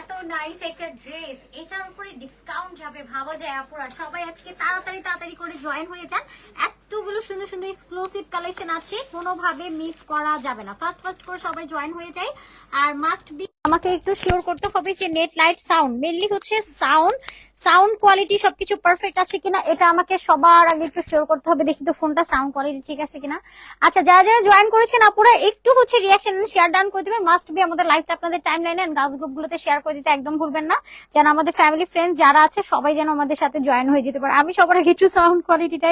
এত নাইস একটা ড্রেস এটার উপরে ডিসকাউন্ট যাবে, ভাবা যায় সবাই আজকে তাড়াতাড়ি তাড়াতাড়ি করে জয়েন হয়ে যান। এতগুলো সুন্দর সুন্দর কালেকশন আছে মিস করা যাবে না। ফার্স্ট ফার্স্ট করে সবাই জয়েন হয়ে যায়। আর মাস্ট বি আমাকে একটু শিওর করতে হবে যে নেট লাইট সাউন্ড মেনলি হচ্ছে সাউন্ড সাউন্ড কোয়ালিটি সবকিছু পারফেক্ট আছে কিনা, এটা আমাকে সবার আগে একটু শিওর করতে হবে, দেখি তো ফোনটা সাউন্ড কোয়ালিটি ঠিক আছে কিনা। আচ্ছা যারা যারা জয়েন করেছেন, আপুরা একটু হচ্ছে রিয়াকশন শেয়ার ডাউন করে দিবেন। মাস্ট বি আমাদের লাইভটা আপনাদের টাইম লাইনে গাছ গ্রুপগুলোতে শেয়ার করে দিতে একদম ভুলবেন না। যেন আমাদের ফ্যামিলি ফ্রেন্ড যারা আছে, সবাই যেন আমাদের সাথে জয়েন হয়ে যেতে পারে। আমি সবার আগে একটু সাউন্ড কোয়ালিটিটা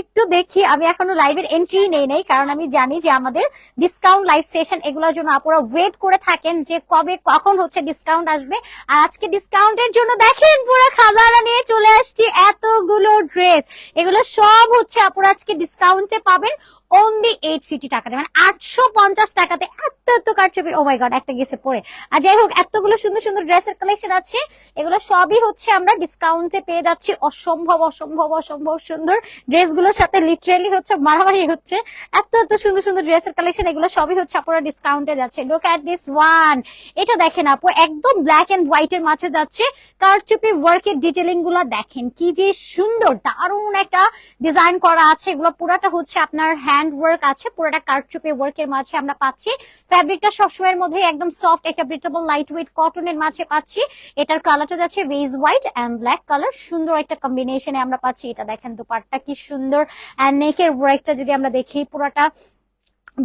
একটু দেখি। আমি এখনও লাইভের এন্ট্রি নেই নেই। কারণ আমি জানি যে আমাদের ডিসকাউন্ট লাইভ সেশন এগুলোর জন্য আপুরা ওয়েট করে থাকেন যে কবে কখন হচ্ছে ডিসকাউন্ট আসবে? আর আজকে ডিসকাউন্টের জন্য দেখেন পুরো খাজানা নিয়ে চলে আসছি এতগুলো ড্রেস এগুলো সব হচ্ছে আপনারা আজকে ডিসকাউন্টে পাবেন। অনলি এইট ফিফটি টাকাতে মানে আটশো পঞ্চাশ টাকাতে এত এত কারচুপির ও মাই গড একটা গেছে পরে। আর যাই হোক, এতগুলো সুন্দর সুন্দর ড্রেসের কালেকশন আছে। এগুলো সবই হচ্ছে আমরা ডিসকাউন্টে পেয়ে যাচ্ছি। অসম্ভব অসম্ভব অসম্ভব সুন্দর ড্রেসগুলোর সাথে লিটারেলি হচ্ছে মারামারি হচ্ছে। এত এত সুন্দর সুন্দর ড্রেসের কালেকশন এগুলো সবই হচ্ছে আপনারা ডিসকাউন্টে যাচ্ছে। লুক অ্যাট দিস ওয়ান এটা দেখেন আপু, একদম ব্ল্যাক এন্ড হোয়াইট এর মাঝে যাচ্ছে। কারচুপি ওয়ার্কের ডিটেলিংগুলো দেখেন, কি যে সুন্দর, দারুণ একটা ডিজাইন করা আছে। এগুলো পুরাটা হচ্ছে আপনার হ্যান্ড ওয়ার্ক আছে, পুরোটা কারচুপি ওয়ার্কের মাঝে আমরা পাচ্ছি। ফ্যাব্রিকটা সবসময়ের মধ্যে একদম সফট একটা ব্রিটেবল লাইট ওয়েট কটনের মাঝে পাচ্ছি। এটার কালারটা যাচ্ছে beige white and black colour সুন্দর একটা কম্বিনেশনে আমরা পাচ্ছি। এটা দেখেন দুপাটটা কি সুন্দর। এন্ড নেকের ওয়ার্কটা যদি আমরা দেখি পুরোটা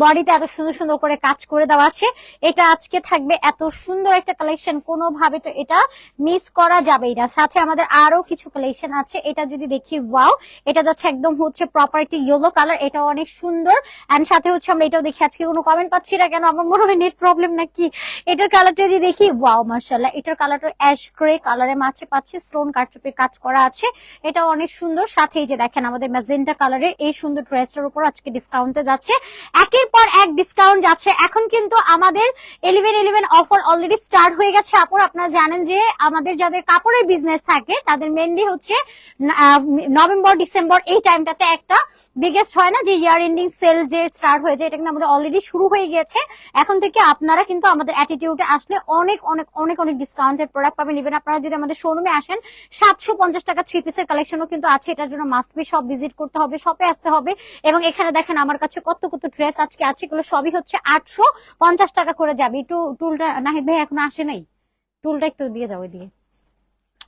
বডিতে এত সুন্দর সুন্দর করে কাজ করে দেওয়া আছে। এটা আজকে থাকবে এত সুন্দর একটা কালেকশন কোনোভাবে তো এটা মিস করা যাবেই না। সাথে আমাদের আরও কিছু কালেকশন আছে, এটা যদি দেখি ওয়াও এটা যাচ্ছে একদম হচ্ছে প্রপার একটি ইয়েলো কালার এটা অনেক সুন্দর। এন্ড সাথে হচ্ছে আমরা এটাও দেখি, আজকে কোনো কমেন্ট পাচ্ছি না কেন? আমার মনে হয় নেট প্রবলেম নাকি? এটার কালারটা যদি দেখি ওয়াও মার্শাল্লাহ এটার কালারটা অ্যাশ গ্রে কালারের মাঝে পাচ্ছি স্টোন কারচুপির কাজ করা আছে। এটা অনেক সুন্দর। সাথে এই যে দেখেন, আমাদের ম্যাজেন্টা কালারের এই সুন্দর ড্রেসটার উপর আজকে ডিসকাউন্টে যাচ্ছে। একের পর এক ডিসকাউন্ট যাচ্ছে। এখন কিন্তু আমাদের eleven eleven offer already start হয়ে গেছে। আপুর, আপনারা জানেন যে আমাদের যাদের কাপড়ের বিজনেস থাকে, তাদের মেনলি হচ্ছে নভেম্বর, ডিসেম্বর এই টাইমটাতে একটা বিগেস্ট হয় না, যে ইয়ার এন্ডিং সেল যে স্টার্ট হয়ে যায়, এটা কিন্তু আমাদের অলরেডি শুরু হয়ে গিয়েছে এখন থেকে আপনারা কিন্তু আমাদের অ্যাটিটিউডে আসলে অনেক অনেক অনেক অনেক ডিসকাউন্টের প্রোডাক্ট পাবেন। ইভেন আপনারা যদি আমাদের শোরুমে আসেন, সাতশো পঞ্চাশ টাকা থ্রি পিসের কালেকশনও কিন্তু আছে। এটার জন্য মাস্ট বি সব ভিজিট করতে হবে শপে আসতে হবে। এবং এখানে দেখেন আমার কাছে কত কত ড্রেস আজকে আছে, এগুলো সবই হচ্ছে আটশো পঞ্চাশ টাকা করে যাবে। একটু টুলটা, নাহিদ ভাই এখন আসে নাই? টুলটা একটু দিয়ে যাও দিয়ে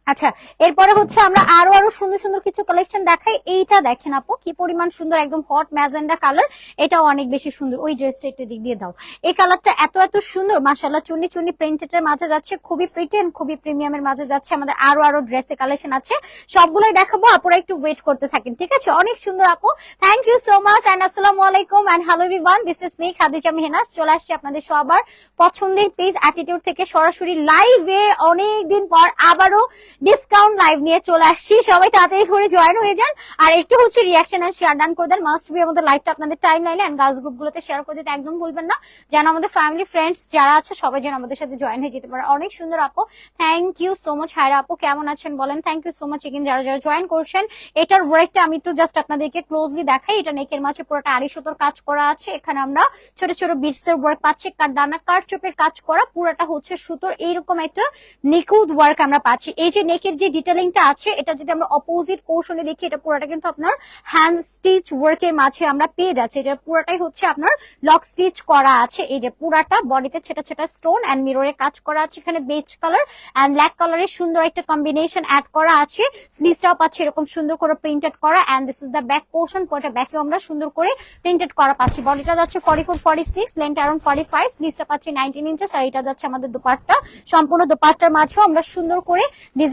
আচ্ছা এরপরে হচ্ছে আমরা আরও আরও সুন্দর সুন্দর কিছু কালেকশন দেখাই। এইটা দেখেন আপু, কি পরিমাণ সুন্দর, একদম হট ম্যাজেন্ডা কালার এটাও অনেক বেশি সুন্দর। ওই ড্রেসটা একটু দিক দিয়ে দাও। এই কালারটা এত এত সুন্দর মাসাল্লাহ চুন্নি চুন্নি প্রিন্টেড এর মাঝে যাচ্ছে, খুবই প্রিটি খুবই প্রিমিয়ামের মাঝে যাচ্ছে। আমাদের আরও আরও ড্রেসের কালেকশন আছে। সবগুলোই দেখাবো, আপুরা একটু ওয়েট করতে থাকেন, ঠিক আছে? অনেক সুন্দর আপু। Thank you so much and আসসালামু আলাইকুম and hello everyone this is me Khadija Mehnaz চলে আসছি আপনাদের সবার পছন্দের পেজ অ্যাটিটিউড থেকে সরাসরি লাইভে অনেক দিন পর আবারও ডিসকাউন্ট লাইভ নিয়ে চলে আসছি। সবাই তাড়াতাড়ি করে জয়েন হয়ে যান। আর একটু হচ্ছে রিয়াকশন আর শেয়ার ডান করে দেন। মাস্ট বি আমাদের লাইভটা আপনাদের টাইম লাইনে এন্ড গার্লস গ্রুপ গুলোতে শেয়ার করে দিতে একদম ভুলবেন না। যেন আমাদের ফ্যামিলি ফ্রেন্ডস যারা আছে, সবাই যেন আমাদের সাথে জয়েন হয়ে যেতে পারে। অনেক সুন্দর আপু। Thank you so much Haira আপু, কেমন আছেন বলেন? Thank you so much again যারা যারা জয়েন করছেন। এটার ওয়ার্কটা আমি একটু জাস্ট আপনাদেরকে ক্লোজলি দেখাই। এটা নেকের মাঝে পুরোটা আড়ি সুতোর কাজ করা আছে। এখানে আমরা ছোট ছোট বিটস এর ওয়ার্ক পাচ্ছি। দানা, কার চোপের কাজ করা। পুরোটা হচ্ছে সুতোর। এইরকম একটা নিখুঁত ওয়ার্ক আমরা পাচ্ছি। এই যে নেকের যে ডিটেলিংটা আছে, এটা যদি আমরা অপোজিট পোর্শনে দেখি, এটা পুরোটা কিন্তু আপনার হ্যান্ড স্টিচ ওয়ার্কের মাঝে আমরা পেয়ে যাচ্ছি। এটা পুরোটাই হচ্ছে আপনার লক স্টিচ করা আছে। এই যে পুরাটা বডিতে ছেটা ছেটা স্টোন এন্ড মিররে কাজ করা আছে। এখানে বেজ কালার এন্ড ব্ল্যাক কালারের সুন্দর একটা কম্বিনেশন অ্যাড করা আছে। স্লিভসটাও পাচ্ছি এরকম সুন্দর করে প্রিন্টেড করা and this is the back portion পুরোটা ব্যাকেও আমরা সুন্দর করে প্রিন্টেড করা পাচ্ছি। বডিটা যাচ্ছে forty four forty six length around forty five স্লিভসটা পাচ্ছি নাইনটিন ইঞ্চেস আর এটা যাচ্ছে আমাদের দুপাট্টা। সম্পূর্ণ দুপাট্টার মাঝেও আমরা সুন্দর করে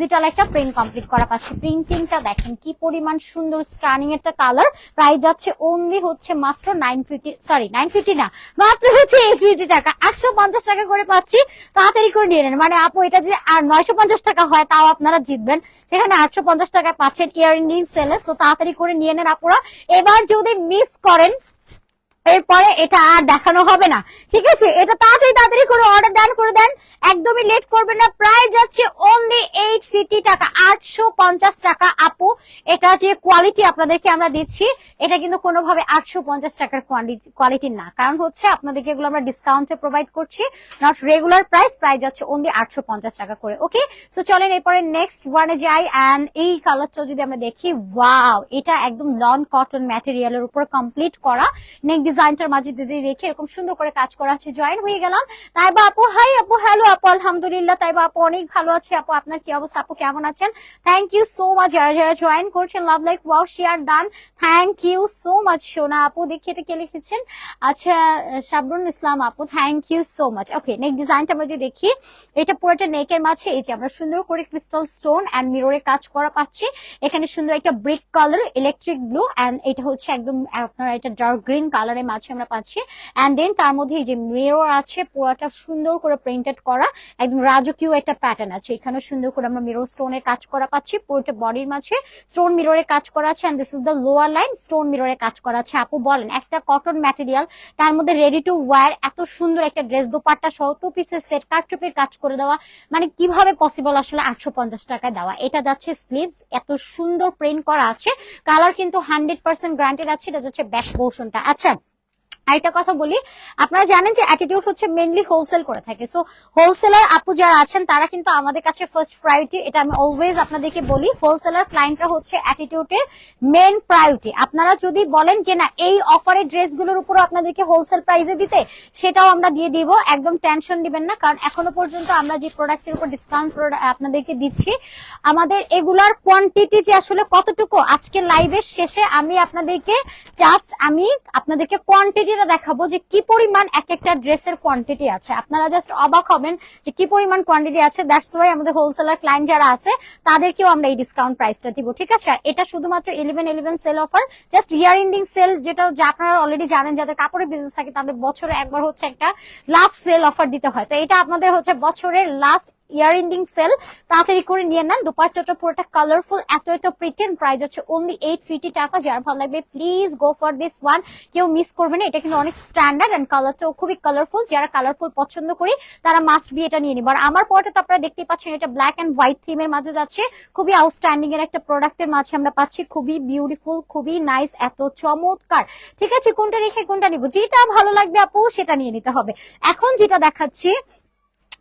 ডিজিটাল একটা প্রিন্ট কমপ্লিট করা পাচ্ছি। প্রিন্টিংটা দেখেন কি পরিমাণ সুন্দর স্টার্নিং একটা কালার প্রাইস যাচ্ছে অনলি হচ্ছে মাত্র nine fifty sorry nine fifty না, মাত্র হচ্ছে এইট ফিফটি টাকা। আটশো পঞ্চাশ টাকা করে পাচ্ছি। তাড়াতাড়ি করে নিয়ে নেন। মানে আপু, এটা যদি আর নয়শো পঞ্চাশ টাকা হয়, তাও আপনারা জিতবেন। সেখানে আটশো পঞ্চাশ টাকায় পাচ্ছেন ইয়ার ইন্ডিং সেলে তো তাড়াতাড়ি করে নিয়ে নেন আপুরা। এবার যদি মিস করেন এরপরে এটা আর দেখানো হবে না। ঠিক আছে? এটা তাড়াতাড়ি তাড়াতাড়ি করে অর্ডার ডান করে দেন। একদমই লেট করবেন না। প্রাইস যাচ্ছে অনলি এইট ফিফটি টাকা। আটশো পঞ্চাশ টাকা। আপু, এটা যে কোয়ালিটি আপনাদেরকে আমরা দিচ্ছি, এটা কিন্তু কোনোভাবে আটশো পঞ্চাশ টাকার কোয়ালিটি না। কারণ হচ্ছে আপনাদেরকে এগুলো আমরা ডিসকাউন্টে প্রোভাইড করছি। নট রেগুলার প্রাইস প্রাইস যাচ্ছে অনলি আটশো পঞ্চাশ টাকা করে। ওকে সো চলেন এরপরে নেক্সট ওয়ানে যাই। অ্যান্ড এই কালারটা যদি আমরা দেখি ওয়াও এটা একদম লন কটন ম্যাটেরিয়ালের উপর কমপ্লিট করা। নেক ডিজাইনটার মাঝে যদি দেখি এরকম সুন্দর করে কাজ করা আছে জয়েন হয়ে গেলাম। তাইবা আপু হাই আপু হ্যালো আপু, আলহামদুলিল্লাহ। তাইবা আপু, অনেক ভালো আছে। আপু, আপনার কি অবস্থা? আপু, কেমন আছেন? থ্যাংক ইউ সো মাচ যারা যারা জয়েন করছেন love like wow share done thank you so much Sona আপু। দেখি এটা কে লিখেছেন? আচ্ছা শাবরুল ইসলাম আপু thank you so much okay neck ডিজাইনটা আমরা যদি দেখি, এটা পুরোটা নেকের মাঝে, এই যে আমরা সুন্দর করে ক্রিস্টাল স্টোন অ্যান্ড মিররে কাজ করা পাচ্ছি। এখানে সুন্দর একটা brick colour electric blue and এটা হচ্ছে একদম আপনার এটা ডার্ক গ্রিন কালারের মাঝে আমরা পাচ্ছি। অ্যান্ড দেন তার মধ্যে এই যে মিরর আছে, পুরোটা সুন্দর করে প্রিন্টেড করা, একদম রাজকীয় একটা প্যাটার্ন আছে। এখানে সুন্দর করে আমরা মিরর স্টোনের কাজ করা পাচ্ছি, পুরোটা বডির মাঝে স্টোন মিররে কাজ করা আছে। And this is the lower line stone মিররে কাজ করা আছে। আপু বলেন, একটা কটন ম্যাটেরিয়াল তার মধ্যে রেডি টু ওয়ার এত সুন্দর একটা ড্রেস দোপাট্টা সহ টু পিসের সেট কাটচুপির কাজ করে দেওয়া মানে কীভাবে পসিবল আসলে আটশো পঞ্চাশ টাকায় দেওয়া? এটা যাচ্ছে স্লিভস এত সুন্দর প্রিন্ট করা আছে। কালার কিন্তু হান্ড্রেড পার্সেন্ট গ্রান্টেড আছে, এটা যাচ্ছে ব্যাক পোর্শনটা আচ্ছা আরেকটা কথা বলি, আপনারা জানেন যে অ্যাটিটিউড হচ্ছে মেনলি হোলসেল করে থাকে। সো হোলসেলার আপু যারা আছেন, তারা কিন্তু আমাদের কাছে ফার্স্ট প্রায়োরিটি এটা আমি অলওয়েজ আপনাদেরকে বলি হোলসেলার ক্লায়েন্টরা হচ্ছে অ্যাটিটিউডের মেন প্রায়োরিটি আপনারা যদি বলেন যে না, এই অফারের ড্রেসগুলোর উপর আপনাদেরকে হোলসেল প্রাইসে দিতে, সেটাও আমরা দিয়ে দিব, একদম টেনশন দিবেন না, কারণ এখনও পর্যন্ত আমরা যে প্রোডাক্টের উপর ডিসকাউন্ট আপনাদেরকে দিচ্ছি, আমাদের এগুলার কোয়ান্টিটি যে আসলে কতটুকু, আজকে লাইভের শেষে আমি আপনাদেরকে জাস্ট আমি আপনাদেরকে কোয়ান্টিটিটা দেখাবো যে কি পরিমাণ এক একটা ড্রেসের কোয়ান্টিটি আছে। আপনারা জাস্ট অবাক হবেন যে কি পরিমাণ কোয়ান্টিটি আছে। দ্যাটস ওয়াই আমাদের হোলসেলার ক্লায়েন্ট যারা আছে, তাদেরকেও আমরা এই ডিসকাউন্ট প্রাইসটা দিব, ঠিক আছে? আর এটা শুধুমাত্র eleven eleven sale offer just year ending sale যেটা আপনারা অলরেডি জানেন, যাদের কাপড়ের বিজনেস থাকে, তাদের বছরে একবার হচ্ছে একটা লাস্ট সেল অফার দিতে হয়। তো এটা আপনাদের হচ্ছে বছরের লাস্ট ইয়ার এন্ডিং সেল, তাড়াতাড়ি করে নিয়ে নেন। দুপাট্টাটা পুরোটা কালারফুল এত এত প্রিটেন্ট প্রাইস হচ্ছে অনলি এইট ফিফটি টাকা। যার ভালো লাগবে please go for this one কেউ মিস করবে না, এটা কিন্তু অনেক স্ট্যান্ডার্ড অ্যান্ড কালারটাও খুবই কালারফুল যারা কালারফুল পছন্দ করি, তারা মাস্ট বি এটা নিয়ে নিব। আর আমার পরটা তো আপনারা দেখতেই পাচ্ছেন, এটা ব্ল্যাক অ্যান্ড হোয়াইট থিমের মাঝে যাচ্ছে। খুবই আউটস্ট্যান্ডিং এর একটা প্রোডাক্টের মাঝে আমরা পাচ্ছি। খুবই বিউটিফুল খুবই নাইস এত চমৎকার। ঠিক আছে, কোনটা রেখে কোনটা নিব? যেটা ভালো লাগবে আপু, সেটা নিয়ে নিতে হবে। এখন যেটা দেখাচ্ছি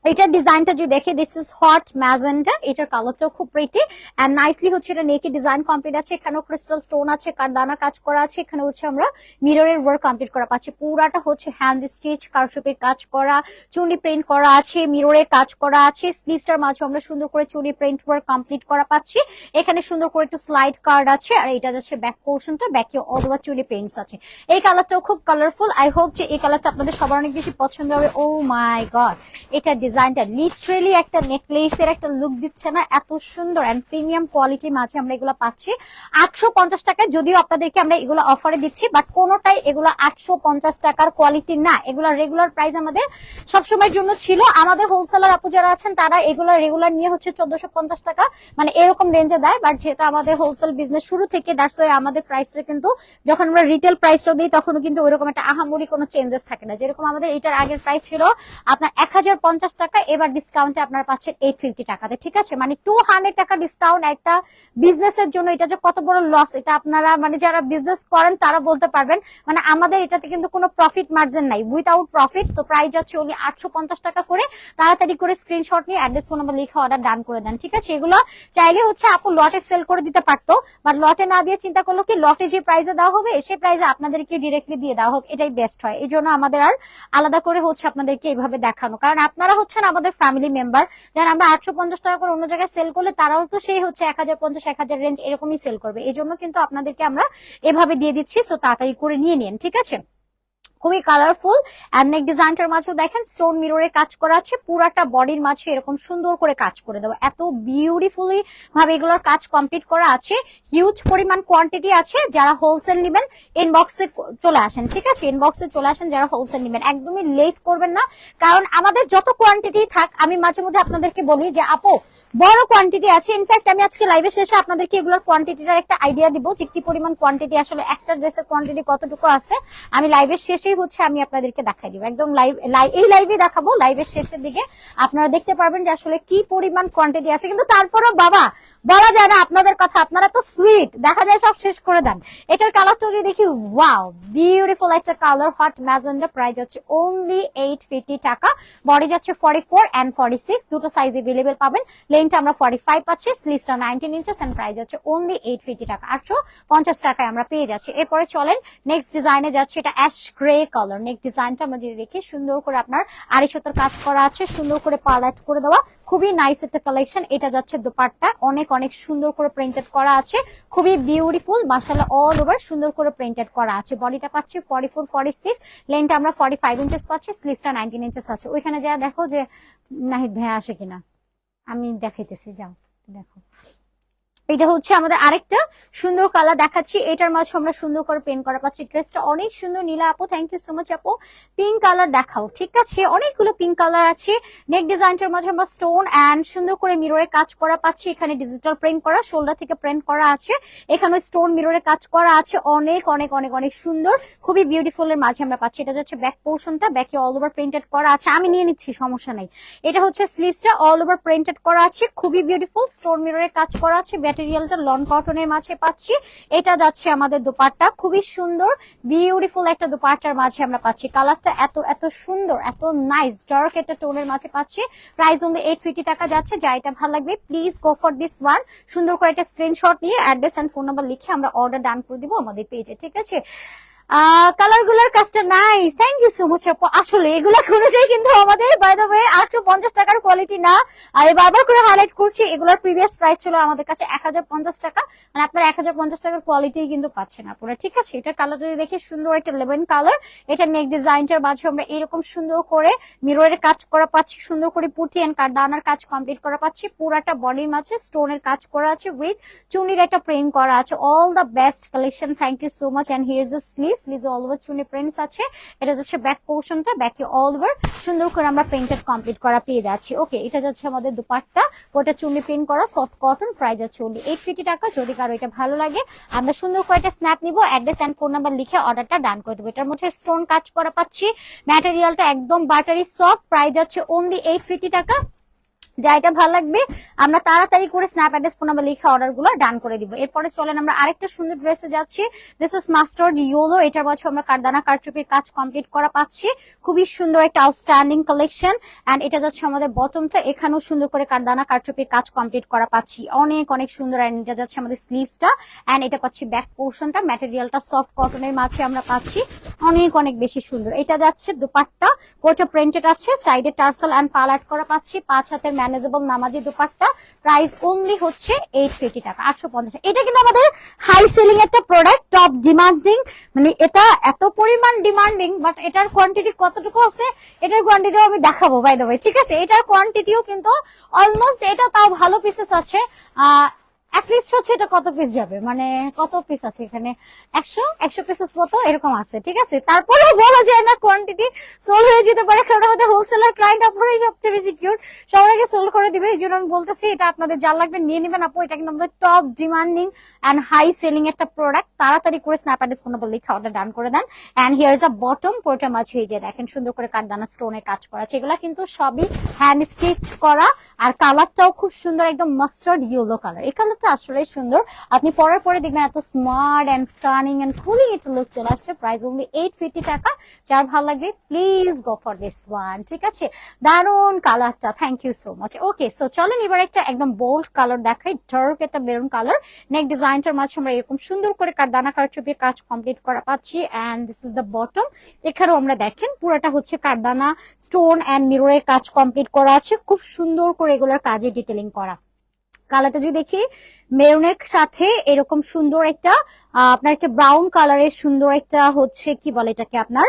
এটার ডিজাইনটা যদি দেখে দিস ইজ হট ম্যাজেন্ডা এটার কালারটাও খুব প্রিটি এন্ড নাইসলি হচ্ছে এটা নেকে ডিজাইন কমপ্লিট আছে। এখানেও ক্রিস্টাল স্টোন আছে, কারদানা কাজ করা আছে। এখানে হচ্ছে আমরা মিররের ওয়ার্ক কমপ্লিট করা পাচ্ছি। পুরাটা হচ্ছে হ্যান্ড স্টিচ কারচুপির কাজ করা, চুনি প্রিন্ট করা আছে মিররে কাজ করা আছে। স্লিভসটার মাঝে আমরা সুন্দর করে চুনি প্রিন্ট ওয়ার্ক কমপ্লিট করা পাচ্ছি। এখানে সুন্দর করে একটু স্লাইড কার্ড আছে আর এটা যাচ্ছে ব্যাক পোর্শনটা ব্যাকে অথবা চুনি প্রিন্টস আছে। এই কালারটাও খুব কালারফুল আই হোপ যে এই কালারটা আপনাদের সবার অনেক বেশি পছন্দ হবে। ও মাই গড এটা ডিজাইনটা লিটারেলি একটা নেকলেসের একটা লুক দিচ্ছে না, এত সুন্দর অ্যান্ড প্রিমিয়াম কোয়ালিটির মাঝে আমরা এগুলো পাচ্ছি। আটশো পঞ্চাশ টাকায় যদিও আপনাদেরকে আমরা এগুলো অফারে দিচ্ছি বাট কোনোটাই এগুলো আটশো পঞ্চাশ টাকার কোয়ালিটি না। এগুলো রেগুলার প্রাইস আমাদের সবসময়ের জন্য ছিল। আমাদের হোলসেলার আপু যারা আছেন, তারা এগুলো রেগুলার নিয়ে হচ্ছে চোদ্দশো পঞ্চাশ টাকা মানে এরকম রেঞ্জে দেয় বাট যেটা আমাদের হোলসেল বিজনেস শুরু থেকে দ্যাটস ওয়াই আমাদের প্রাইসটা কিন্তু যখন আমরা রিটেল প্রাইসটা দিই, তখনও কিন্তু ওইরকম একটা আহামরি কোনো চেঞ্জেস থাকে না। যেরকম আমাদের এটার আগের প্রাইস ছিল আপনার এক হাজার পঞ্চাশ টাকা, এবার ডিসকাউন্টে আপনার পাচ্ছেন এইট ফিফটি টাকাতে, ঠিক আছে? মানে টু হান্ড্রেড টাকা ডিসকাউন্ট একটা বিজনেসের জন্য, এটা যে কত বড় লস এটা আপনারা মানে যারা বিজনেস করেন, তারা বলতে পারবেন। মানে আমাদের এটাতে কিন্তু কোনো প্রফিট মার্জিন নাই। উইথাউট প্রফিট তো প্রাইস যাচ্ছে ওনলি আটশো টাকা করে। তাড়াতাড়ি করে স্ক্রিনশট নিয়ে অ্যাড্রেস ফোন নাম্বার লিখে অর্ডার ডান করে দেন, ঠিক আছে? এগুলো চাইলে হচ্ছে আপু লটে সেল করে দিতে পারতো বাট লটে না দিয়ে চিন্তা করল কি লটে যে প্রাইসে দেওয়া হবে সেই প্রাইসে আপনাদেরকে ডিরেক্টলি দিয়ে দেওয়া হোক, এটাই বেস্ট হয়। এই জন্য আমাদের আর আলাদা করে হচ্ছে আপনাদেরকে এইভাবে দেখানো। কারণ আপনারা হচ্ছেন আমাদের ফ্যামিলি মেম্বার যারা আমরা আটশো পঞ্চাশ টাকা করে অন্য জায়গায় সেল করলে তারাও তো সেই হচ্ছে এক হাজার পঞ্চাশ, এক হাজার রেঞ্জ এরকমই সেল করবে। এই জন্য কিন্তু আপনাদেরকে আমরা এভাবে দিয়ে দিচ্ছি সো তাড়াতাড়ি করে নিয়ে নিন, ঠিক আছে? খুবই কালারফুল অ্যান্ড নেক ডিজাইনটার মাঝেও দেখেন স্টোন মিররে কাজ করা আছে, পুরাটা বডির মাঝে এরকম সুন্দর করে কাজ করে দেবো এত বিউটিফুলি ভাবে এগুলোর কাজ কমপ্লিট করা আছে। হিউজ পরিমাণ কোয়ান্টিটি আছে, যারা হোলসেল নেবেন ইনবক্সে চলে আসেন, ঠিক আছে? ইনবক্সে চলে আসেন, যারা হোলসেল নেবেন। একদমই লেট করবেন না। কারণ আমাদের যত কোয়ান্টিটি থাক, আমি মাঝে মধ্যে আপনাদেরকে বলি যে, আপু বড় কোয়ান্টিটি আছে। ইনফ্যাক্ট আমি আজকে লাইভের শেষে আপনাদেরকে এগুলোর কোয়ান্টিটিটার একটা আইডিয়া দিব যে কি পরিমাণ কোয়ান্টিটি আসলে একটা ড্রেসের কোয়ান্টিটি কতটুকু আছে। আমি লাইভের শেষেই হচ্ছে আমি আপনাদেরকে দেখাই দিব। একদম লাইভ এই লাইভে দেখাবো। লাইভের শেষের দিকে আপনারা দেখতে পারবেন যে আসলে কি পরিমাণ কোয়ান্টিটি আছে। কিন্তু তারপরও বাবা, বলা যায় না আপনাদের কথা। আপনারা তো সুইট দেখা যায় সব শেষ করে দেন। এটার কালারটা যদি দেখি ওয়াও বিউটিফুল একটা কালার হট ম্যাজেন্ডা প্রাইস হচ্ছে অনলি এইট ফিফটি টাকা। বডি যাচ্ছে forty four and forty six দুটো সাইজ এভেলেবেল পাবেন। লেনটা আমরা ফর্টি ফাইভ পাচ্ছি স্লিভসটা নাইনটিন ইঞ্চেস অ্যান্ড প্রাইস হচ্ছে অনলি এইট ফিফটি টাকা। আটশো পঞ্চাশ টাকায় আমরা পেয়ে যাচ্ছি। এরপরে চলেন নেক্সট ডিজাইনে যাচ্ছে, এটা অ্যাশ গ্রে কালার নেক্সট ডিজাইনটা আমরা যদি দেখি, সুন্দর করে আপনার আড়াইশোতর কাজ করা আছে, সুন্দর করে পালাট করে দেওয়া। খুবই নাইস একটা কালেকশন এটা যাচ্ছে দোপাট্টা। অনেক অনেক সুন্দর করে প্রিন্টেড করা আছে। খুবই বিউটিফুল মাসালা অল ওভার সুন্দর করে প্রিন্টেড করা আছে। বডিটা পাচ্ছি ফর্টি ফোর ফর্টি সিক্স লেনটা আমরা ফর্টি ফাইভ ইঞ্চেস পাচ্ছি স্লিভসটা নাইনটিন ইঞ্চেস আছে। ওইখানে যা দেখো যে নাহিদ ভাইয়া আসে কিনা। আমি দেখাইতেছি যাও দেখো। এটা হচ্ছে আমাদের আরেকটা সুন্দর কালার দেখাচ্ছি। এটার মাঝে আমরা সুন্দর করে পেন করা পাচ্ছি। ড্রেসটা অনেক সুন্দর। নীলা আপু থ্যাংক ইউ সো মাচ আপু। পিঙ্ক কালার দেখাও, ঠিক আছে? অনেকগুলো পিঙ্ক কালার আছে। নেক ডিজাইনটার মাঝে আমরা স্টোন অ্যান্ড সুন্দর করে মিররে কাজ করা পাচ্ছি। এখানে ডিজিটাল প্রিন্ট করা শোল্ডার থেকে প্রিন্ট করা আছে। এখানে স্টোন মিররে কাজ করা আছে। অনেক অনেক অনেক অনেক সুন্দর। খুবই বিউটিফুল এর মাঝে আমরা পাচ্ছি। এটা যাচ্ছে ব্যাক পোর্শনটা ব্যাকে অল ওভার প্রিন্টেড করা আছে। আমি নিয়ে নিচ্ছি, সমস্যা নেই। এটা হচ্ছে স্লিভসটা অল ওভার প্রিন্টেড করা আছে। খুবই বিউটিফুল স্টোন মিররে কাজ করা আছে। ম্যাটেরিয়ালটা লন কটনের মাঝে পাচ্ছি। এটা যাচ্ছে আমাদের দোপাট্টা। খুবই সুন্দর বিউটিফুল একটা দোপাট্টার মাঝে আমরা পাচ্ছি। কালারটা এত এত সুন্দর, এত নাইস ডার্ক একটা টোনের মাঝে পাচ্ছি। প্রাইস অনলি এইট ফিফটি টাকা যাচ্ছে। যা এটা ভালো লাগবে please go for this one সুন্দর করে একটা স্ক্রিনশট নিয়ে অ্যাড্রেস অ্যান্ড ফোন নাম্বার লিখে আমরা অর্ডার ডান করে দিব আমাদের পেজে ঠিক আছে? কালারগুলার কাজটা nice thank you so much আপু। আসলে এগুলা কোনোটাই কিন্তু আমাদের বাই দ্য ওয়ে আটশো পঞ্চাশ টাকার কোয়ালিটি না। আর বারবার করে হাইলাইট করছি, এগুলোর প্রিভিয়াস প্রাইস ছিল আমাদের কাছে এক হাজার পঞ্চাশ টাকা। মানে আপনার এক হাজার পঞ্চাশ টাকার কোয়ালিটি কিন্তু পাচ্ছেন আপনারা ঠিক আছে? এটার কালার যদি দেখি সুন্দর একটা লেভেন কালার এটা নেক ডিজাইনটার মাঝে আমরা এরকম সুন্দর করে মিররের কাজ করা পাচ্ছি, সুন্দর করে পুটি অ্যান্ড দানার কাজ কমপ্লিট করা পাচ্ছি। পুরাটা বডির মাঝে স্টোনের কাজ করা আছে উইথ চুনির একটা প্রিন্ট করা আছে। All the best collection thank you so much and here is sleeve sleeve all over Chuni prints আছে, এটা যাচ্ছে ব্যাক পোর্শনটা ব্যাকে অল ওভার সুন্দর করে আমরা প্রিন্টেড কমপ্লিট করা পেয়ে যাচ্ছি। ওকে এটা যাচ্ছে আমাদের দুপাটটা। ওটা চুনি প্রিন্ট করা সফট কটন প্রাইস আছে ওনলি এইট ফিফটি টাকা। যদি কারও এটা ভালো লাগে, আমরা সুন্দর করে একটা স্ন্যাপ নিব অ্যাড্রেস অ্যান্ড ফোন নাম্বার লিখে অর্ডারটা ডান করে দেবো। এটার মধ্যে স্টোন কাজ করা পাচ্ছি। ম্যাটেরিয়ালটা একদম বাটারি সফট প্রাইস আছে অনলি এইট ফিফটি টাকা। যা এটা ভালো লাগবে, আমরা তাড়াতাড়ি করে স্ন্যাপ অ্যাড্রেস ফোন নাম্বার লিখে অর্ডারগুলো ডান করে দিব। এরপরে চলেন আমরা আরেকটা সুন্দর ড্রেসে যাচ্ছি। দিস ইস মাস্টার্ড ইয়োলো এটার বছর আমরা কারদানা কারচুপির কাজ কমপ্লিট করা পাচ্ছি। খুবই সুন্দর একটা আউটস্ট্যান্ডিং কালেকশন এন্ড এটা যাচ্ছে আমাদের বটমটা এখানেও সুন্দর করে কারদানা কারচুপির কাজ কমপ্লিট করা পাচ্ছি। অনেক অনেক সুন্দর এন্ড এটা যাচ্ছে আমাদের স্লিভসটা এন্ড এটা পাচ্ছি ব্যাক পোর্শনটা ম্যাটেরিয়ালটা সফট কটনের মাঝে আমরা পাচ্ছি। অনেক অনেক বেশি সুন্দর। এটা যাচ্ছে দুপাট্টা। কোটা প্রিন্টেড আছে। সাইডে টার্সাল এন্ড পালাট করা পাচ্ছি। পাঁচ হাতের ম্যানেজেবল নামাজি দুপাট্টা প্রাইস অনলি হচ্ছে এইট ফিফটি টাকা, আটশো পঞ্চাশ। এটা কিন্তু আমাদের হাই সেলিং একটা প্রোডাক্ট টপ ডিমান্ডিং মানে এটা এত পরিমাণ ডিমান্ডিং বাট এটার কোয়ান্টিটি কতটুকু আছে, এটার কোয়ান্টিটিও আমি দেখাবো বাই দ্য ঠিক আছে? এটার কোয়ান্টিটিও কিন্তু অলমোস্ট এটা তাও ভালো পিসেস আছে। অ্যাটলিস্ট হচ্ছে এটা কত পিস যাবে? মানে কত পিস আছে এখানে? একশো? একশো পিসেস মতো এরকম আছে, ঠিক আছে? তারপরে বলা যায় না কোয়ান্টিটি সোল হয়ে যেতে পারে, কারণ আমাদের হোলসেলার ক্লায়েন্ট আপনারাই সবচেয়ে বেশি কিউট সবাইকে সোল করে দিবে, এই জন্য আমি বলতেছি, এটা আপনাদের যা লাগবে নিয়ে নেবেন। আপু, এটা কিন্তু আমাদের top demanding and high selling একটা প্রোডাক্ট তাড়াতাড়ি করে স্ন্যাপ ফোন নাম্বার লিখে অর্ডার ডান করে দেন। And here is a bottom পোর্টা মাছ হয়ে যায় দেখেন, সুন্দর করে কাঠদানা স্টোনের কাজ করা আছে। এগুলা কিন্তু সবই হ্যান্ড স্টিচ করা, আর কালারটাও খুব সুন্দর, একদম মাস্টার্ড ইয়েলো কালার এই কালারটা আসলে সুন্দর। আপনি পরার পরে দেখবেন এত স্মার্ট অ্যান্ড স্টার্নিং অ্যান্ড খুবই একটা লুক চলে আসছে। প্রাইস অনলি এইট ফিফটি টাকা। যার ভালো লাগবে please go for this one ঠিক আছে? দারুণ কালারটা thank you so much okay so চলেন এবার একটা একদম বোল্ড কালার দেখাই ডার্ক একটা মেরুন কালার নেক ডিজাইনটার মাঝে আমরা এরকম সুন্দর করে কারদানা কারচুপির কাজ কমপ্লিট করা পাচ্ছি। And this is the bottom এখানেও আমরা দেখেন, পুরোটা হচ্ছে কারদানা স্টোন অ্যান্ড মিররের কাজ কমপ্লিট করা আছে। খুব সুন্দর করে এগুলোর কাজে ডিটেলিং করা। কালারটা যদি দেখি, মেরুনের সাথে এরকম সুন্দর একটা আপনার একটা ব্রাউন কালারের সুন্দর একটা হচ্ছে, কি বলে এটাকে আপনার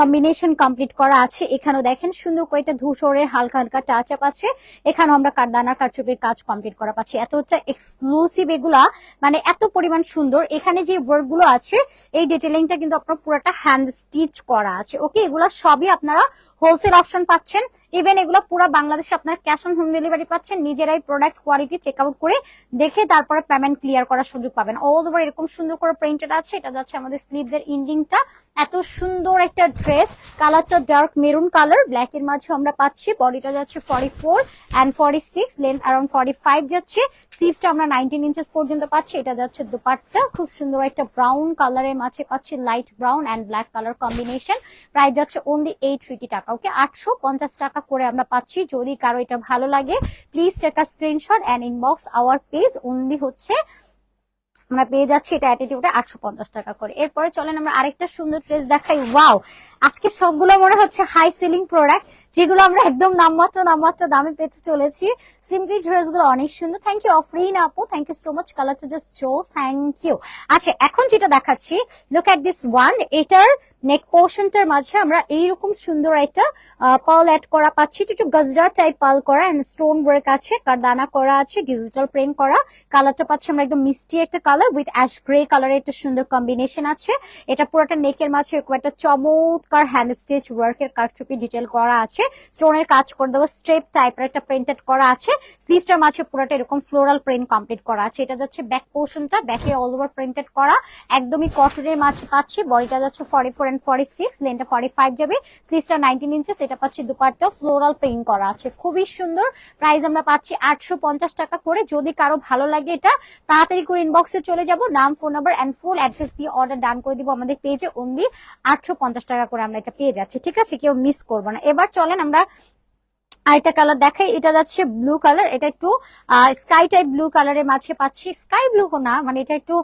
কম্বিনেশন কমপ্লিট করা আছে। এখানেও দেখেন সুন্দর করে একটা ধূসরের হালকা হালকা টাচ আপ আছে। এখানেও আমরা কারদানা, কারচুপির কাজ কমপ্লিট করা পাচ্ছি। এত হচ্ছে এক্সক্লুসিভ এগুলা মানে এত পরিমাণ সুন্দর। এখানে যে ওয়ার্কগুলো আছে, এই ডিটেলিংটা কিন্তু আপনার পুরোটা হ্যান্ড স্টিচ করা আছে। ওকে এগুলা সবই আপনারা হোলসেল অপশন পাচ্ছেন। ইভেন এগুলো পুরো বাংলাদেশে আপনার ক্যাশ অন হোম ডেলিভারি পাচ্ছেন, নিজেরাই প্রোডাক্ট কোয়ালিটি চেক আউট করে দেখে তারপরে পেমেন্ট ক্লিয়ার করার সুযোগ পাবেন। অল ওভার এরকম সুন্দর করে প্রিন্টেড আছে, এটা যাচ্ছে আমাদের স্লিভস এর ইন্ডিংটা এত সুন্দর একটা ড্রেস কালারটা ডার্ক মেরুন কালার ব্ল্যাক এর মাঝে আমরা পাচ্ছি বডিটা যাচ্ছে forty four and forty six length around forty five যাচ্ছে। স্লিভসটা আমরা নাইনটিন ইঞ্চেস পর্যন্ত পাচ্ছি, এটা যাচ্ছে দুপাট্টা। খুব সুন্দর একটা ব্রাউন কালারের মাঝে পাচ্ছি light brown and black colour combination price যাচ্ছে অনলি এইট ফিফটি টাকা ওকে আটশো পঞ্চাশ টাকা করে আমরা পাচ্ছি। যদি কারও এটা ভালো লাগে please take a screenshot and inbox our page only হচ্ছে, আমরা পেয়ে যাচ্ছি এটা অ্যাটিটিউডে আটশো পঞ্চাশ টাকা করে। এরপরে চলেন আমরা আরেকটা সুন্দর ড্রেস দেখাই। ওয়াও আজকে সবগুলো মনে হচ্ছে হাই সেলিং প্রোডাক্ট যেগুলো আমরা একদম নামমাত্র নামমাত্র দামে পেতে চলেছি। সিম্পলি ড্রেসগুলো অনেক সুন্দর। থ্যাংক ইউ অফরিন আপু। থ্যাংক ইউ সো মাচ কালারটা জাস্ট চোস থ্যাংক ইউ আচ্ছা এখন যেটা দেখাচ্ছি লুক অ্যাট দিস ওয়ান এটার নেক পোর্শনটার মাঝে আমরা এইরকম সুন্দর একটা পাল অ্যাড করা পাচ্ছি। একটু গজরা টাইপ পাল করা এন্ড স্টোন ওয়ার্ক আছে, কারদানা করা আছে ডিজিটাল প্রিন্ট করা। কালারটা পাচ্ছি আমরা একদম মিষ্টি একটা কালার উইথ অ্যাশ গ্রে কালারের একটা সুন্দর কম্বিনেশন আছে। এটা পুরোটা নেকের মাঝে এরকম একটা চমৎকার হ্যান্ড স্টিচ ওয়ার্কের কারচুপি ডিটেল করা আছে। স্টোনের কাজ করে দেওয়া স্ট্রেপ টাইপের একটা প্রিন্টেড করা আছে। স্লিভসটার মাঝে পুরোটা এরকম ফ্লোরাল প্রিন্ট কমপ্লিট করা আছে। এটা যাচ্ছে ব্যাক পোর্শনটা ব্যাকে অল ওভার প্রিন্টেড করা। একদমই কটনের মাঝে পাচ্ছি বডিটা যাচ্ছে ফর্টি ফোর ফর্টি সিক্স লেনটা ফর্টি ফাইভ যাবে। স্লিভসটা নাইনটিন ইঞ্চেস এটা পাচ্ছি দুপাটটা ফ্লোরাল প্রিন্ট করা আছে। খুবই সুন্দর। প্রাইস আমরা পাচ্ছি আটশো পঞ্চাশ টাকা করে। যদি কারও ভালো লাগে এটা, তাড়াতাড়ি করে ইনবক্সে চলে যাব। নাম phone number and full address দিয়ে অর্ডার ডান করে দিব আমাদের পেজে অনলি আটশো পঞ্চাশ টাকা করে আমরা এটা পেয়ে যাচ্ছি। ঠিক আছে? কেউ মিস করব না। এবার চলেন আমরা আরেকটা কালার দেখাই, এটা যাচ্ছে ব্লু কালার এটা একটু স্কাই টাইপ ব্লু কালারের মাঝে পাচ্ছি। স্কাই ব্লু না মানে এটা একটু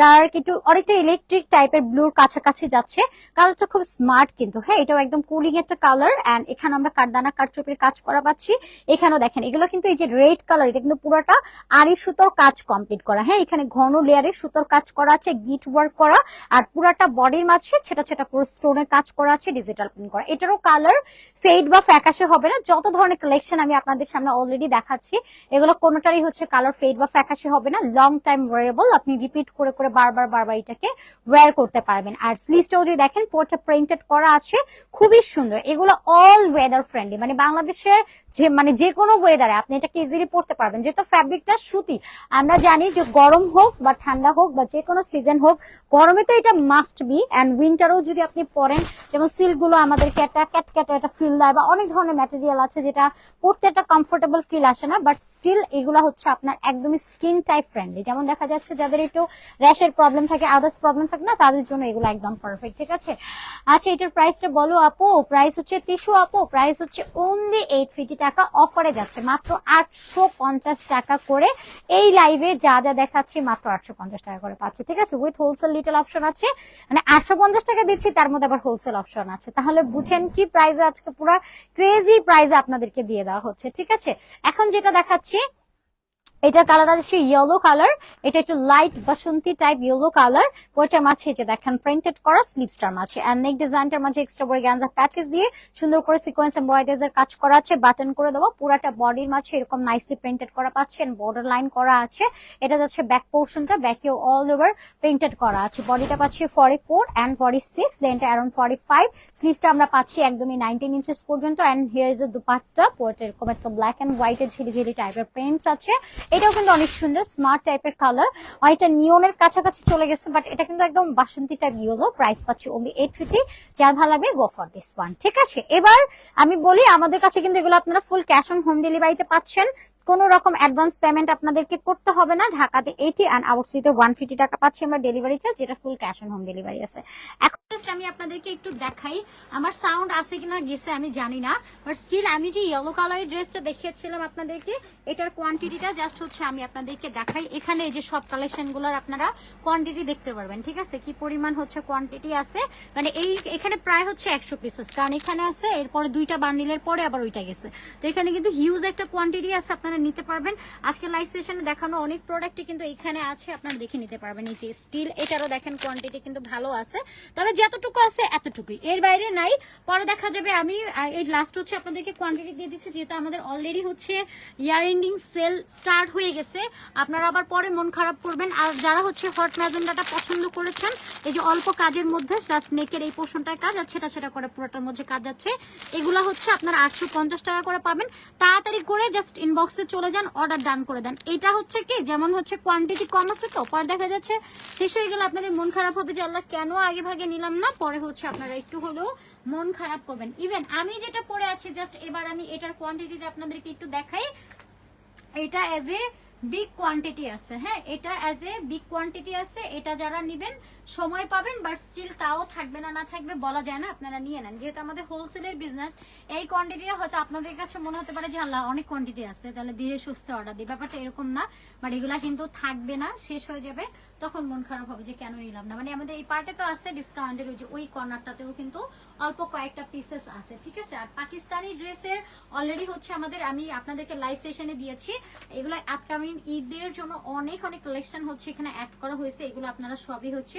ডার্ক একটু অনেকটা ইলেকট্রিক টাইপের ব্লুর কাছাকাছি যাচ্ছে। কালারটা খুব স্মার্ট কিন্তু হ্যাঁ এটাও একদম কুলিং একটা কালার এন্ড এখানে আমরা কারদানা কারচুপির কাজ করা পাচ্ছি। এখানেও দেখেন, এগুলো কিন্তু এই যে রেড কালার এটা কিন্তু পুরোটা আড়ি সুতোর কাজ কমপ্লিট করা। হ্যাঁ এখানে ঘন লেয়ারে সুতোর কাজ করা আছে গিট ওয়ার্ক করা, আর পুরাটা বডির মাঝে ছেটা ছেটা করে স্টোনের কাজ করা আছে ডিজিটাল প্রিন্ট করা। এটারও কালার ফেড বা ফ্যাকাশে হবে না, যত ধরনের কালেকশন আমি আপনাদের সামনে অলরেডি দেখাচ্ছি। এগুলো কোনোটারই হচ্ছে কালার ফেড বা ফ্যাকাশে হবে না। লং টাইম ওয়ারেবল আপনি রিপিট করে করে বারবার বারবার এটাকে ওয়্যার করতে পারবেন। আর স্লিভসটাও যদি দেখেন পোর্টটা প্রিন্টেড করা আছে, খুবই সুন্দর। এগুলো অল ওয়েদার ফ্রেন্ডলি মানে বাংলাদেশের যে মানে যে কোনো ওয়েদারে আপনি এটাকে ইজিলি পড়তে পারবেন। যেহেতু ফ্যাব্রিকটা সুতি, আমরা জানি যে গরম হোক বা ঠান্ডা হোক বা যে কোনো সিজন হোক, গরমে তো এটা মাস্ট বি অ্যান্ড উইন্টারও যদি আপনি পরেন, যেমন সিল্কগুলো আমাদেরকে একটা ক্যাট ক্যাট একটা ফিল দেয় বা অনেক ধরনের ম্যাটেরিয়াল আছে যেটা পড়তে একটা কমফোর্টেবল ফিল আসে না বাট স্টিল এগুলো হচ্ছে আপনার একদমই স্কিন টাইপ ফ্রেন্ডলি যেমন দেখা যাচ্ছে যাদের একটু র্যাশের প্রবলেম থাকে আদার্স প্রবলেম থাকে না, তাদের জন্য এগুলো একদম পারফেক্ট ঠিক আছে? আচ্ছা এটার প্রাইসটা বলো আপু। প্রাইস হচ্ছে তিসু আপু। প্রাইস হচ্ছে অনলি এইট ফিফটি টাকা অফারে যাচ্ছে। মাত্র আটশো পঞ্চাশ টাকা করে এই লাইভে যা যা দেখাচ্ছি, মাত্র আটশো পঞ্চাশ টাকা করে পাচ্ছি। ঠিক আছে? উইথ হোলসেল লিটেল অপশন আছে। মানে আটশো পঞ্চাশ টাকা দিচ্ছি, তার মধ্যে আবার হোলসেল অপশন আছে। তাহলে বুঝেন কি প্রাইস আজকে পুরো ক্রেজি প্রাইস আপনাদেরকে দিয়ে দেওয়া হচ্ছে। ঠিক আছে? এখন যেটা দেখাচ্ছি এটা কালার আছে ইয়েলো কালার এটা একটু লাইট বাসন্তী টাইপ ইয়েলো কালার ওইটার এই যে দেখেন প্রিন্টেড করা স্লিভসটার মাঝে এন্ড নেক ডিজাইনটার মাঝে এক্সট্রা বড় গ্যানজা প্যাচেস দিয়ে সুন্দর করে সিকোয়েন্স এমব্রয়ডারিজ এর কাজ করা আছে বাটন করে দেওয়া পুরাটা বডির মাঝে এরকম নাইসলি প্রিন্টেড করা পাচ্ছেন বর্ডার লাইন করা আছে, এটা যাচ্ছে ব্যাক পোর্শনটা ব্যাকেও অল ওভার প্রিন্টেড করা আছে বডিটা পাচ্ছি forty four and forty six লেনটা around forty five স্লিভসটা আমরা পাচ্ছি একদমই নাইনটিন ইঞ্চেস পর্যন্ত and here is a dupatta, পুরোটা এরকম একটা ব্ল্যাক অ্যান্ড হোয়াইটের ঝিলি ঝিলি টাইপের প্রিন্টস আছে এটাও কিন্তু অনেক সুন্দর স্মার্ট টাইপের কালার অনেকটা নিয়নের কাছাকাছি চলে গেছে বাট এটা কিন্তু একদম বাসন্তী টাইপ ইয়েলো প্রাইস পাচ্ছি ওনলি এইট ফিফটি যার ভালো লাগবে গো ফর দিস ওয়ান ঠিক আছে? এবার আমি বলি, আমাদের কাছে কিন্তু এগুলো আপনারা ফুল ক্যাশ অন হোম ডেলিভারিতে পাচ্ছেন। কোনো রকম অ্যাডভান্স পেমেন্ট আপনাদেরকে করতে হবে না। ঢাকাতে এইটি অ্যান্ড আউটসিতে ওয়ান ফিফটি টাকা পাচ্ছি আমরা ডেলিভারি চার্জ যেটা full cash on home delivery আছে। এখন আমি আপনাদেরকে একটু দেখাই, আমার সাউন্ড আছে কিনা গেছে আমি জানি না বাট স্টিল আমি যে ইয়েলো কালারের ড্রেসটা দেখিয়েছিলাম আপনাদেরকে, এটার কোয়ান্টিটিটা জাস্ট হচ্ছে আমি আপনাদেরকে দেখাই। এখানে এই যে সব কালেকশনগুলোর আপনারা কোয়ান্টিটি দেখতে পারবেন, ঠিক আছে? কি পরিমাণ হচ্ছে কোয়ান্টিটি আছে? মানে এই, এখানে প্রায় হচ্ছে একশো পিসেস কারণ এখানে আছে, এরপরে দুইটা বান্ডিলের পরে আবার ওইটা গেছে। তো এখানে কিন্তু হিউজ একটা কোয়ান্টিটি আছে আপনারা আপনারা নিতে পারবেন। আজকে লাইভ সেশনে দেখানো অনেক প্রোডাক্টই কিন্তু এখানে আছে, আপনারা দেখে নিতে পারবেন। এই যে স্টিল এটারও দেখেন কোয়ান্টিটি কিন্তু ভালো আছে। তবে যতটুকু আছে এতটুকুই। এর বাইরে নাই। পরে দেখা যাবে আমি এই লাস্ট হচ্ছে আপনাদেরকে কোয়ান্টিটি দিয়ে দিচ্ছি, যেহেতু আমাদের অলরেডি হচ্ছে ইয়ার এন্ডিং সেল স্টার্ট হয়ে গেছে। আপনারা আবার পরে মন খারাপ করবেন। আর যারা হচ্ছে হট ম্যাজেন্ডাটা পছন্দ করেছেন, এই যে অল্প কাজের মধ্যে জাস্ট নেকের এই পোর্শনটায় কাজ আর ছেটা ছেটা করে পুরোটার মধ্যে কাজ যাচ্ছে। এগুলো হচ্ছে আপনারা আটশো পঞ্চাশ টাকা করে পাবেন। তাড়াতাড়ি করে জাস্ট ইনবক্সে চলে যান অর্ডার ডান করে দেন। এটা হচ্ছে কি? যেমন হচ্ছে কোয়ান্টিটি কম আছে তো, পরে দেখা যাচ্ছে শেষ হয়ে গেলে আপনাদের মন খারাপ হবে যে, আল্লাহ কেন আগে ভাগে নিলাম না? পরে হচ্ছে আপনারা একটু হলেও মন খারাপ করবেন। ইভেন আমি যেটা পরে আছি জাস্ট এবার আমি এটার কোয়ান্টিটিটা আপনাদেরকে একটু দেখাই। এটা অ্যাজ এ বিগ কোয়ান্টিটি আছে হ্যাঁ? এটা অ্যাজ এ বিগ কোয়ান্টিটি আছে, এটা যারা নেবেন সময় পাবেন বাট স্টিল তাও থাকবে না না থাকবে বলা যায় না, আপনারা নিয়ে নেন। যেহেতু আমাদের হোলসেলের বিজনেস এই কোয়ান্টিটিটা হয়তো আপনাদের কাছে মনে হতে পারে যে, আল্লাহ, অনেক কোয়ান্টিটি আছে, তাহলে ধীরে সুস্থে অর্ডার দিই। ব্যাপারটা এরকম না বাট এগুলা কিন্তু থাকবে না, শেষ হয়ে যাবে, তখন মন খারাপ হবে যে, কেন নিলাম না? মানে আমাদের এই পার্টে তো আছে ডিসকাউন্টের ওই যে ওই কর্নারটাতেও কিন্তু অল্প কয়েকটা পিসেস আছে, ঠিক আছে? আর পাকিস্তানি ড্রেসের অলরেডি হচ্ছে আমাদের, আমি আপনাদেরকে লাইভ সেশনে দিয়েছি, এগুলো আপকামিং ঈদের জন্য অনেক অনেক কালেকশন হচ্ছে এখানে অ্যাড করা হয়েছে, এগুলো আপনারা সবই হচ্ছে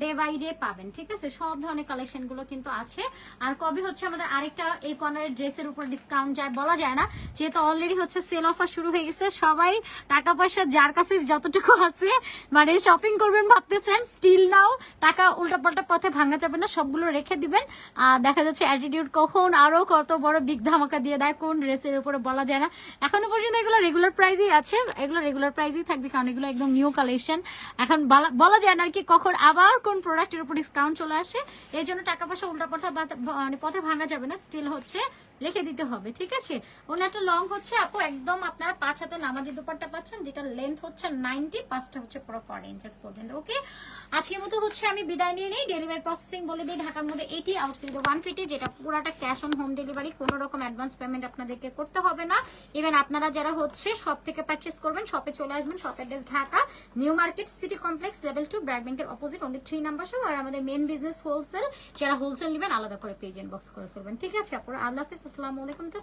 ডে বাই ডে পাবেন, ঠিক আছে? সব ধরনের কালেকশনগুলো কিন্তু আছে। আর কবে হচ্ছে আমাদের আরেকটা এই কর্নারের ড্রেসের উপর ডিসকাউন্ট যায় বলা যায় না, যেহেতু অলরেডি হচ্ছে সেল অফার শুরু হয়ে গেছে। সবাই টাকা পয়সা যার কাছে যতটুকু আছে মানে শপিং করবেন ভাবতেছেন স্টিল নাও টাকা উল্টাপাল্টা পথে ভাঙা যাবে না, সবগুলো রেখে দিবেন। আর দেখা যাচ্ছে অ্যাটিটিউড কখন আরও কত বড় বিগ ধামাকা দিয়ে দেয়, কোন ড্রেসের উপরে বলা যায় না। এখনও পর্যন্ত এগুলো রেগুলার প্রাইসই আছে। এগুলো রেগুলার প্রাইসই থাকবে, কারণ এগুলো একদম নিউ কালেকশন এখন বলা যায় না আর কি কখন আবার কোন প্রোডাক্টের উপর ডিসকাউন্ট চলে আসে, এই জন্য টাকা পয়সা বা- মানে পথে ভাঙা যাবে না স্টিল হচ্ছে রেখে দিতে হবে, ঠিক আছে? ওনারটা লং হচ্ছে, আপু, একদম আপনারা পাঁচ হাতে নামাজি দুপাট্টা পাচ্ছেন যেটা লেন্থ হচ্ছে নাইনটি পাঁচটা হচ্ছে পুরো ফোর ইঞ্চেস পর্যন্ত ওকে আজকের মতো হচ্ছে আমি বিদায় নিয়ে নিই ডেলিভারি প্রসেসিং বলে দিই, ঢাকার মধ্যে এইটি আউটসাইড ওয়ান ফিটি যেটা পুরোটা ক্যাশ অন হোম ডেলিভারি কোনো রকম অ্যাডভান্স পেমেন্ট আপনাদেরকে করতে হবে না। ইভেন আপনারা যারা হচ্ছে শপ থেকে পারচেস করবেন শপে চলে আসবেন shop address Dhaka New Market City Complex level two BRAC ব্যাংকের অপোজিট অনলি থ্রি নাম্বার সব আর আমাদের মেন বিজনেস হোলসেল যারা হোলসেল নেবেন, আলাদা করে পেজ ইনবক্স করে ফেলবেন, ঠিক আছে আপনারা আল্লাহ হাফিজ আসসালামু আলাইকুম তো